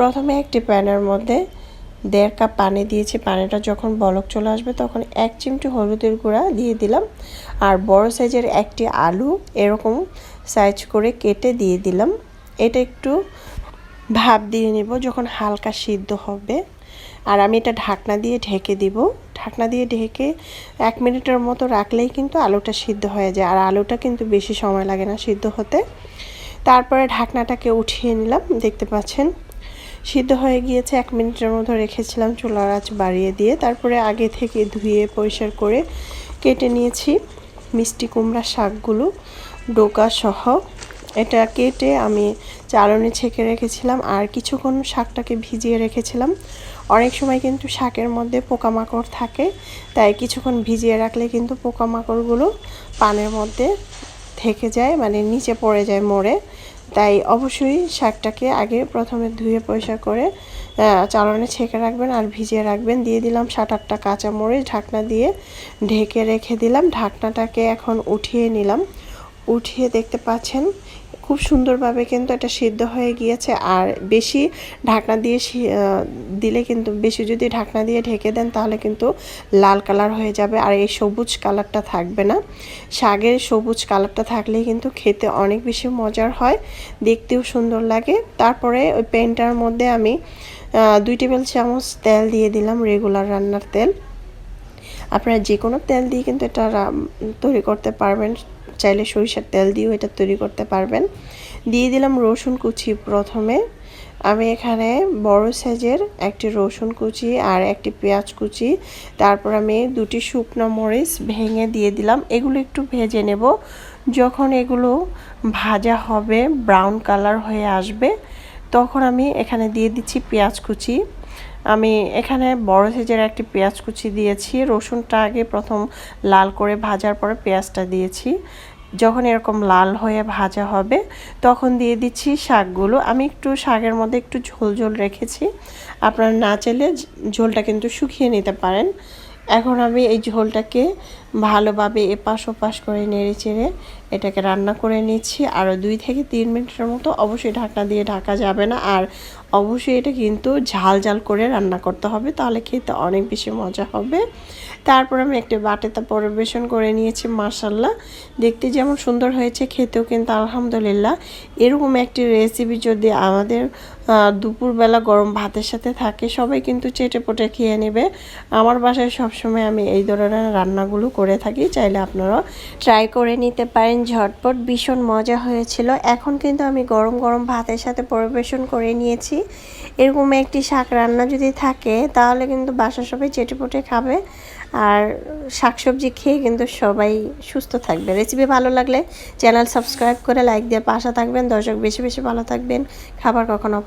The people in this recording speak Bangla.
প্রথমে একটি প্যানের মধ্যে দেড় কাপ পানি দিয়েছি। পানিটা যখন বলক চলে আসবে তখন এক চিমটি হলুদের গুঁড়া দিয়ে দিলাম আর বড় সাইজের একটি আলু এরকম সাইজ করে কেটে দিয়ে দিলাম। এটা একটু ভাপ দিয়ে নেব যখন হালকা সিদ্ধ হবে। আর আমি এটা ঢাকনা দিয়ে ঢেকে দিব। ঢাকনা দিয়ে ঢেকে এক মিনিটের মতো রাখলেই কিন্তু আলুটা সিদ্ধ হয়ে যায়। আর আলুটা কিন্তু বেশি সময় লাগে না সিদ্ধ হতে। তারপরে ঢাকনাটাকে উঠিয়ে নিলাম। দেখতে পাচ্ছেন? সিদ্ধ হয়ে গিয়েছে, এক মিনিটের মতো রেখেছিলাম চুলার আঁচ বাড়িয়ে দিয়ে। তারপরে আগে থেকে ধুয়ে পরিষ্কার করে কেটে নিয়েছি মিষ্টি কুমড়া শাকগুলো, ডোকা সহ। এটা কেটে আমি চালনে ছেঁকে রেখেছিলাম আর কিছুক্ষণ শাকটাকে ভিজিয়ে রেখেছিলাম। অনেক সময় কিন্তু শাকের মধ্যে পোকামাকড় থাকে, তাই কিছুক্ষণ ভিজিয়ে রাখলে কিন্তু পোকামাকড়গুলো পানের মধ্যে থেকে যায় মানে নিচে পড়ে যায় মরে তাই অবশ্যই শাকটাকে আগে প্রথমে ধুয়ে পয়সা করে চালনে ছেঁকে রাখবেন আর ভিজিয়ে রাখবেন। দিয়ে দিলাম সাত আটটা কাঁচামরিচ, ঢাকনা দিয়ে ঢেকে রেখে দিলাম। ঢাকনাটাকে এখন উঠিয়ে নিলাম। উঠিয়ে দেখতে পাচ্ছেন, খুব সুন্দরভাবে কিন্তু এটা সিদ্ধ হয়ে গিয়েছে। আর বেশি ঢাকনা দিয়ে দিলে কিন্তু বেশি যদি ঢাকনা দিয়ে ঢেকে দেন তাহলে কিন্তু লাল কালার হয়ে যাবে আর এই সবুজ কালারটা থাকবে না। শাকের সবুজ কালারটা থাকলেই কিন্তু খেতে অনেক বেশি মজার হয়, দেখতেও সুন্দর লাগে। তারপরে ওই প্যানটার মধ্যে আমি দুই টেবিল চামচ তেল দিয়ে দিলাম রেগুলার রান্নার তেল। আপনারা যে কোনো তেল দিয়ে কিন্তু এটা তৈরি করতে পারবেন। চাইলে সরিষার তেল দিয়েও এটা তৈরি করতে পারবেন। দিয়ে দিলাম রসুন কুচি প্রথমে। আমি এখানে বড় সাইজের একটি রসুন কুচি আর একটি পেঁয়াজ কুচি। তারপর আমি দুটি শুকনো মরিচ ভেঙে দিয়ে দিলাম। এগুলো একটু ভেজে নেব। যখন এগুলো ভাজা হবে ব্রাউন কালার হয়ে আসবে, তখন আমি এখানে দিয়ে দিচ্ছি পেঁয়াজ কুচি। আমি এখানে বড় সাইজের একটি পেঁয়াজ কুচি দিয়েছি। রসুনটা আগে প্রথম লাল করে ভাজার পরে পেঁয়াজটা দিয়েছি। যখন এরকম লাল হয়ে ভাজা হবে, তখন দিয়ে দিচ্ছি শাকগুলো। আমি একটু শাকের মধ্যে একটু ঝোল ঝোল রেখেছি। আপনারা না চাইলে ঝোলটা কিন্তু শুকিয়ে নিতে পারেন। এখন আমি এই ঝোলটাকে ভালোভাবে এপাশ ওপাশ করে নেড়ে চেড়ে এটাকে রান্না করে নিচ্ছি। আরও দুই থেকে তিন মিনিটের মতো অবশ্যই ঢাকনা দিয়ে ঢাকা যাবে না। আর অবশ্যই এটা কিন্তু ঝাল ঝাল করে রান্না করতে হবে, তাহলে খেতে অনেক বেশি মজা হবে। তারপর আমি একটি বাটিতে পরিবেশন করে নিয়েছি মাসাল্লাহ দেখতে যেমন সুন্দর হয়েছে, খেতেও কিন্তু আলহামদুলিল্লাহ। এরকম একটি রেসিপি যদি আমাদের দুপুরবেলা গরম ভাতের সাথে থাকে, সবাই কিন্তু চেটে পটে খেয়ে নেবে। আমার বাসায় সবসময় আমি এই ধরনের রান্নাগুলো করে থাকি, চাইলে আপনারা ট্রাই করে নিতে পারেন। ঝটপট ভীষণ মজা হয়েছিল। এখন কিন্তু আমি গরম গরম ভাতের সাথে পরিবেশন করে নিয়েছি। এরকম একটি শাক রান্না যদি থাকে, তাহলে কিন্তু বাসা সবাই চেটেপুটে খাবে। আর শাকসবজি খেয়ে কিন্তু সবাই সুস্থ থাকবে। রেসিপি ভালো লাগলে চ্যানেল সাবস্ক্রাইব করে লাইক দিয়ে পাশা থাকবেন। দর্শক বেশি বেশি ভালো থাকবেন। খাবার কখনো